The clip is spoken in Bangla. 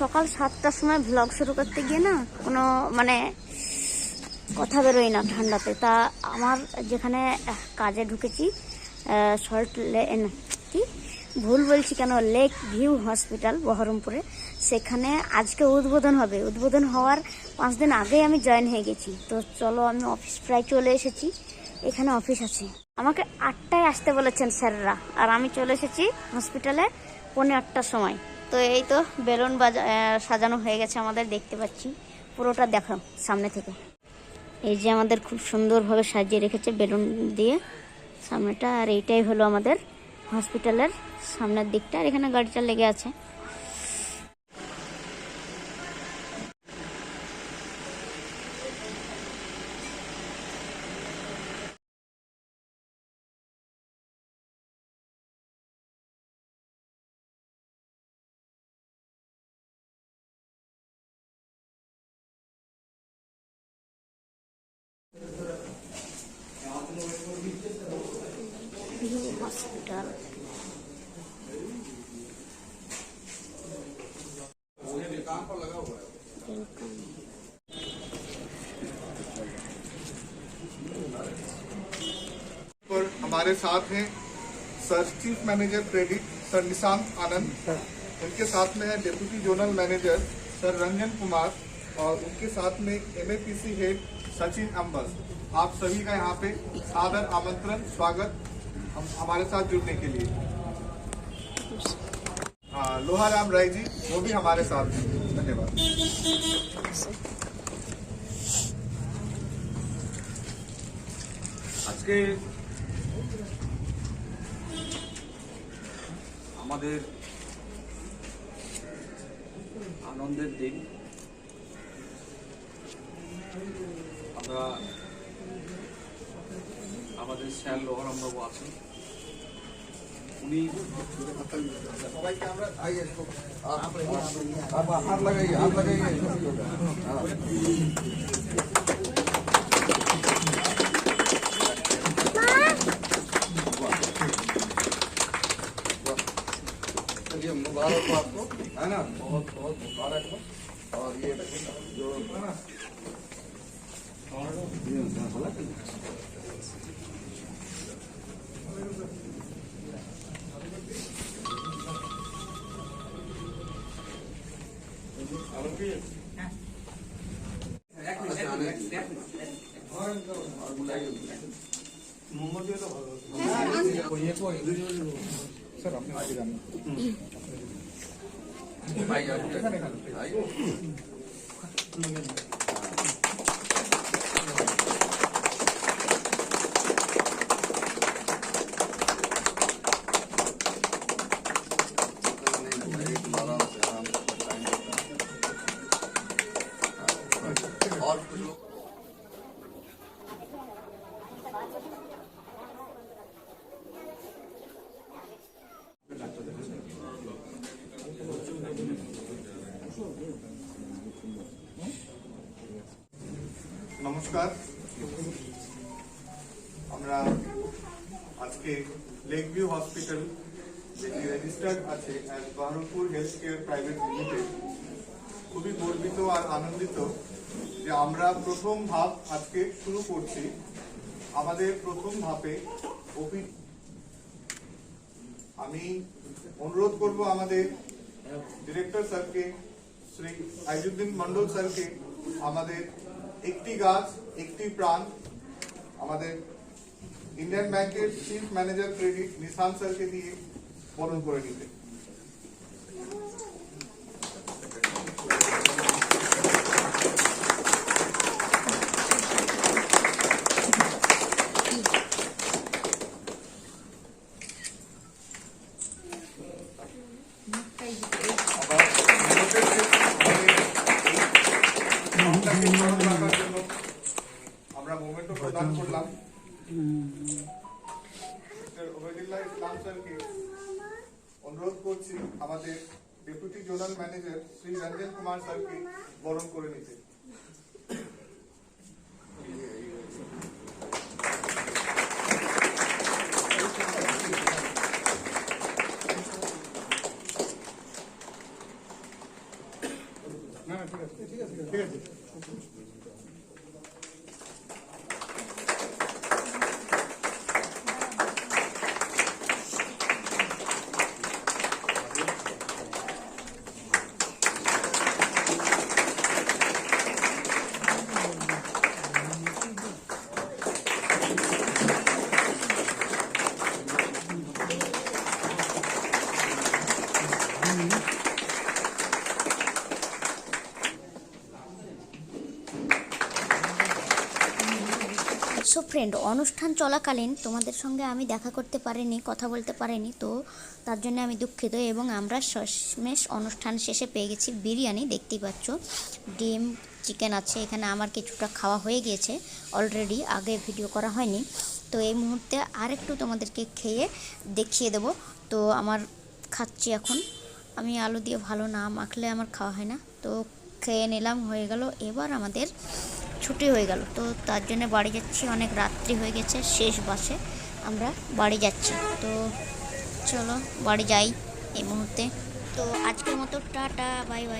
সকাল সাতটার সময় ভ্লগ শুরু করতে গিয়ে না কোনো মানে কথা বেরোয় না ঠান্ডাতে। তা আমার যেখানে কাজে ঢুকেছি সল্ট কি? ভুল বলছি কেন? লেক ভিউ হসপিটাল বহরমপুরে। সেখানে আজকে উদ্বোধন হবে। উদ্বোধন হওয়ার পাঁচ দিন আগেই আমি জয়েন হয়ে গেছি। তো চলো আমি অফিস প্রায় চলে এসেছি। এখানে অফিস আছে। আমাকে আটটায় আসতে বলেছেন স্যাররা। আর আমি চলে এসেছি হসপিটালে পৌনে আটটার সময়। তো এই তো বেলুন বাজা সাজানো হয়ে গেছে আমাদের, দেখতে পাচ্ছি। পুরোটা দেখো, সামনে থেকে। এই যে আমাদের খুব সুন্দরভাবে সাজিয়ে রেখেছে বেলুন দিয়ে সামনেটা, আর এইটাই হলো আমাদের হসপিটালের সামনের দিকটা। আর এখানে গাড়িটা লেগে আছে। भी हॉस्पिटल पर हमारे साथ हैं sir chief manager credit sir Nishant Anand. उनके साथ में है deputy zonal manager sir Ranjan Kumar और उनके साथ में एमएपीसी हेड सचिन अम्बल आप सभी का यहाँ पे सादर आमंत्रण स्वागत। हमारे साथ जुड़ने के लिए हाँ लोहाराम राय जी वो भी हमारे साथ हैं धन्यवाद আজকে আমাদের আনন্দের দিন আমরা আমাদের স্যার লোহারামবাবু আছেন উনি সবাইকে আমরা আইয়ে হাত লাগাইয়ে হাত লাগাইয়ে चलिए मुबारक हो आपको है ना बहुत बहुत मुबारक हो और ये जो है ना স্যার আপনি আগে যান ভাই আপনি নমস্কার। আমরা আজকে লেক ভিউ হসপিটাল যেটি রেজিস্টার্ড আছে Baharampur health care private limited খুবই গর্বিত আর আনন্দিত যে আমরা প্রথম ধাপ আজকে শুরু করছি। আমাদের প্রথম ধাপে ওপি আমি অনুরোধ করব আমাদের ডিরেক্টর স্যারকে শ্রী আইজুদ্দিন মন্ডল স্যারকে আমাদের একটি গাছ, একটি প্রাণ, আমাদের ইন্ডিয়ান ব্যাংকের চিফ ম্যানেজার ক্রেডিট নিশান স্যারকে দিয়ে বরণ করে নিতে। করছি আমাদের deputy zonal manager Shri Ranjan Kumar স্যারকে বরণ করে নিতে। ফ্রেন্ড অনুষ্ঠান চলাকালীন তোমাদের সঙ্গে আমি দেখা করতে পারিনি, কথা বলতে পারিনি, তো তার জন্য আমি দুঃখিত এবং আমরা শেষমেশ অনুষ্ঠান শেষে পেয়ে গেছি বিরিয়ানি, দেখতেই পাচ্ছ। ডিম চিকেন আছে, এখানে আমার কিছুটা খাওয়া হয়ে গিয়েছে অলরেডি আগে ভিডিও করা হয়নি। তো এই মুহূর্তে আরেকটু তোমাদেরকে খেয়ে দেখিয়ে দেব। তো আমার খাচ্ছি এখন। আমি আলু দিয়ে ভালো না মাখলে আমার খাওয়া হয় না। তো খেয়ে নিলাম, হয়ে গেল। এবার আমাদের ছুটি হয়ে গেল। তো তার জন্য বাড়ি যাচ্ছি। অনেক রাত্রি হয়ে গেছে। শেষ বাসে আমরা বাড়ি যাচ্ছি। তো চলো বাড়ি যাই এই মুহূর্তে। তো আজকের মতো টাটা, বাই বাই।